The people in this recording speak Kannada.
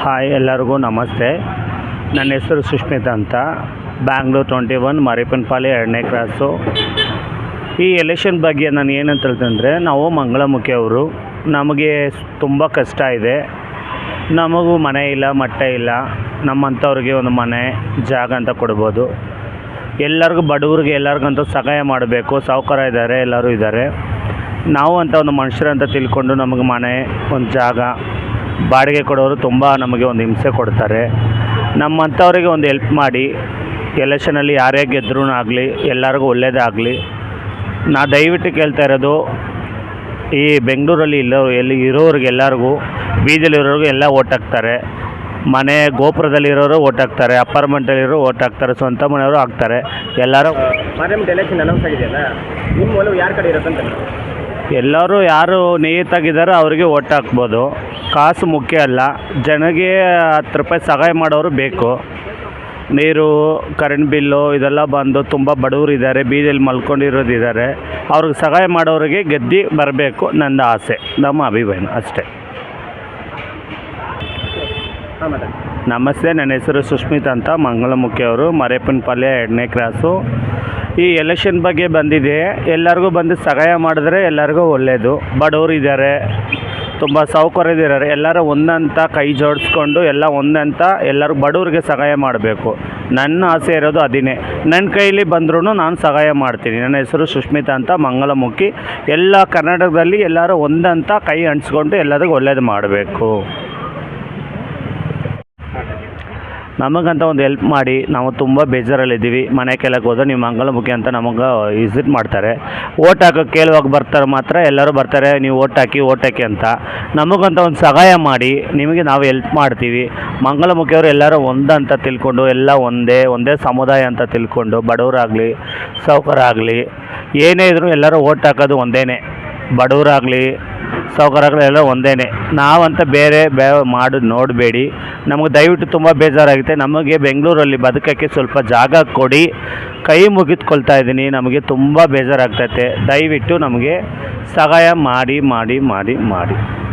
ಹಾಯ್ ಎಲ್ಲರಿಗೂ ನಮಸ್ತೆ. ನನ್ನ ಹೆಸರು ಸುಷ್ಮಿತಾ ಅಂತ. ಬ್ಯಾಂಗ್ಳೂರ್ ಟ್ವೆಂಟಿ ಒನ್ ಮರಿಪನ್ಪಾಲಿ ಎರಡನೇ ಕ್ರಾಸು ಈ ಎಲೆಕ್ಷನ್ ಬಗ್ಗೆ ನಾನು ಏನಂತ ಹೇಳ್ತಂದರೆ ನಾವು ಮಂಗಳಮುಖಿಯವರು ನಮಗೆ ತುಂಬ ಕಷ್ಟ ಇದೆ. ನಮಗೂ ಮನೆ ಇಲ್ಲ ಮಟ್ಟ ಇಲ್ಲ. ನಮ್ಮಂಥವ್ರಿಗೆ ಒಂದು ಮನೆ, ಜಾಗ ಅಂತ ಕೊಡ್ಬೋದು. ಎಲ್ಲರಿಗೂ ಬಡವ್ರಿಗೆ ಎಲ್ಲರಿಗಂತೂ ಸಹಾಯ ಮಾಡಬೇಕು. ಸಾಹುಕಾರ ಇದ್ದಾರೆ, ಎಲ್ಲರೂ ಇದ್ದಾರೆ. ನಾವು ಅಂತ ಒಂದು ಮನುಷ್ಯರಂತ ತಿಳ್ಕೊಂಡು ನಮಗೆ ಮನೆ, ಒಂದು ಜಾಗ ಬಾಡಿಗೆ ಕೊಡೋರು ತುಂಬ ನಮಗೆ ಒಂದು ಹಿಂಸೆ ಕೊಡ್ತಾರೆ. ನಮ್ಮಂಥವ್ರಿಗೆ ಒಂದು ಹೆಲ್ಪ್ ಮಾಡಿ. ಎಲೆಕ್ಷನಲ್ಲಿ ಯಾರೇ ಗೆದ್ರೂ ಆಗಲಿ, ಎಲ್ಲರಿಗೂ ಒಳ್ಳೇದಾಗಲಿ ನಾ ದಯವಿಟ್ಟು ಕೇಳ್ತಾ ಇರೋದು, ಈ ಬೆಂಗಳೂರಲ್ಲಿ ಇಲ್ಲೋ ಎಲ್ಲಿ ಇರೋರಿಗೆ ಎಲ್ಲರಿಗೂ, ಬೀದಿಲಿರೋರಿಗೆ ಎಲ್ಲ ಓಟ್ ಹಾಕ್ತಾರೆ. ಮನೆ ಗೋಪುರದಲ್ಲಿರೋರು ಓಟ್ ಹಾಕ್ತಾರೆ ಅಪಾರ್ಟ್ಮೆಂಟಲ್ಲಿರೋ ಓಟ್ ಹಾಕ್ತಾರೆ, ಸ್ವಂತ ಮನೆಯವರು ಹಾಕ್ತಾರೆ. ಎಲ್ಲರೂ ಎಲೆಕ್ಷನ್ ಅನೌನ್ಸ್ ಆಗಿದೆಯಲ್ಲ? ನಿಮ್ಮ ಒಲವು ಯಾರ ಕಡೆ ಇರುತ್ತಂತ ಎಲ್ಲರೂ ಯಾರು ನಿಯತ್ತಾಗಿದ್ದಾರೋ ಅವರಿಗೆ ಓಟ್ ಹಾಕ್ಬೋದು. ಕಾಸು ಮುಖ್ಯ ಅಲ್ಲ. ಜನಗೆ ಹತ್ತು ರೂಪಾಯಿ ಸಹಾಯ ಮಾಡೋರು ಬೇಕು. ನೀರು ಕರೆಂಟ್ ಬಿಲ್ಲು ಇದೆಲ್ಲ ಬಂದು ತುಂಬ ಬಡವರು ಇದ್ದಾರೆ ಬೀದಿಯಲ್ಲಿ ಮಲ್ಕೊಂಡಿರೋದಿದ್ದಾರೆ ಅವ್ರಿಗೆ ಸಹಾಯ ಮಾಡೋರಿಗೆ ಗೆದ್ದು ಬರಬೇಕು ನನ್ನ ಆಸೆ. ನಮ್ಮ ಅಭಿಮಾನ ಅಷ್ಟೇ. ನಮಸ್ತೆ, ನನ್ನ ಹೆಸರು ಸುಸ್ಮಿತ್ ಅಂತ ಮಂಗಳಮುಖಿ ಅವರು ಪಲ್ಯ ಎರಡನೇ ಕ್ರಾಸು. ಈ ಎಲೆಕ್ಷನ್ ಬಗ್ಗೆ ಬಂದಿದೆ. ಎಲ್ಲರಿಗೂ ಬಂದು ಸಹಾಯ ಮಾಡಿದ್ರೆ ಎಲ್ಲರಿಗೂ ಒಳ್ಳೆಯದು ಬಡವರು ಇದ್ದಾರೆ ತುಂಬ ಸೌಕರ್ಯದಿದ್ದಾರೆ ಎಲ್ಲರೂ ಒಂದಂತ ಕೈ ಜೋಡಿಸ್ಕೊಂಡು ಎಲ್ಲ ಒಂದಂತ ಎಲ್ಲರೂ ಬಡವ್ರಿಗೆ ಸಹಾಯ ಮಾಡಬೇಕು. ನನ್ನ ಆಸೆ ಇರೋದು ಅದಿನೇ. ನನ್ನ ಕೈಲಿ ಬಂದ್ರೂ ನಾನು ಸಹಾಯ ಮಾಡ್ತೀನಿ. ನನ್ನ ಹೆಸರು ಸುಷ್ಮಿತಾ ಅಂತ, ಮಂಗಳಮುಖಿ. ಎಲ್ಲ ಕರ್ನಾಟಕದಲ್ಲಿ ಎಲ್ಲರೂ ಒಂದಂತ ಕೈ ಅಂಟಿಸ್ಕೊಂಡು ಎಲ್ಲರಿಗೂ ಒಳ್ಳೇದು ಮಾಡಬೇಕು. ನಮಗಂತ ಒಂದು ಹೆಲ್ಪ್ ಮಾಡಿ, ನಾವು ತುಂಬ ಬೇಜಾರಲ್ಲಿದ್ದೀವಿ. ಮನೆ ಕೆಳಗೆ ಹೋದ್ರೆ ನೀವು ಮಂಗಳಮುಖಿ ಅಂತ ನಮಗೆ ವಿಸಿಟ್ ಮಾಡ್ತಾರೆ. ಓಟ್ ಹಾಕೋಕೆ ಕೇಳುವಾಗ ಬರ್ತಾರೆ ಮಾತ್ರ, ಎಲ್ಲರೂ ಬರ್ತಾರೆ, ನೀವು ಓಟ್ ಹಾಕಿ ಓಟ್ ಹಾಕಿ ಅಂತ. ನಮಗಂತ ಒಂದು ಸಹಾಯ ಮಾಡಿ, ನಿಮಗೆ ನಾವು ಹೆಲ್ಪ್ ಮಾಡ್ತೀವಿ. ಮಂಗಳಮುಖಿಯವರು ಎಲ್ಲರೂ ಒಂದಂತ ತಿಳ್ಕೊಂಡು, ಎಲ್ಲ ಒಂದೇ ಒಂದೇ ಸಮುದಾಯ ಅಂತ ತಿಳ್ಕೊಂಡು, ಬಡವರಾಗಲಿ ಸೌಕರಾಗಲಿ ಏನೇ ಇದ್ರೂ ಎಲ್ಲರೂ ಓಟ್ ಹಾಕೋದು ಒಂದೇ ಬಡವರಾಗಲಿ ಸಾಹುಕಾರಗಳು ಎಲ್ಲ ಒಂದೇನೆ. ನಾವಂತ ಬೇರೆ ಬೇ ಮಾಡಿ ನೋಡಬೇಡಿ. ನಮಗೆ ದಯವಿಟ್ಟು ತುಂಬ ಬೇಜಾರಾಗುತ್ತೆ. ನಮಗೆ ಬೆಂಗಳೂರಲ್ಲಿ ಬದುಕೋಕ್ಕೆ ಸ್ವಲ್ಪ ಜಾಗ ಕೊಡಿ. ಕೈ ಮುಗಿದುಕೊಳ್ತಾ ಇದ್ದೀನಿ. ನಮಗೆ ತುಂಬ ಬೇಜಾರಾಗ್ತೈತೆ. ದಯವಿಟ್ಟು ನಮಗೆ ಸಹಾಯ ಮಾಡಿ ಮಾಡಿ ಮಾಡಿ ಮಾಡಿ.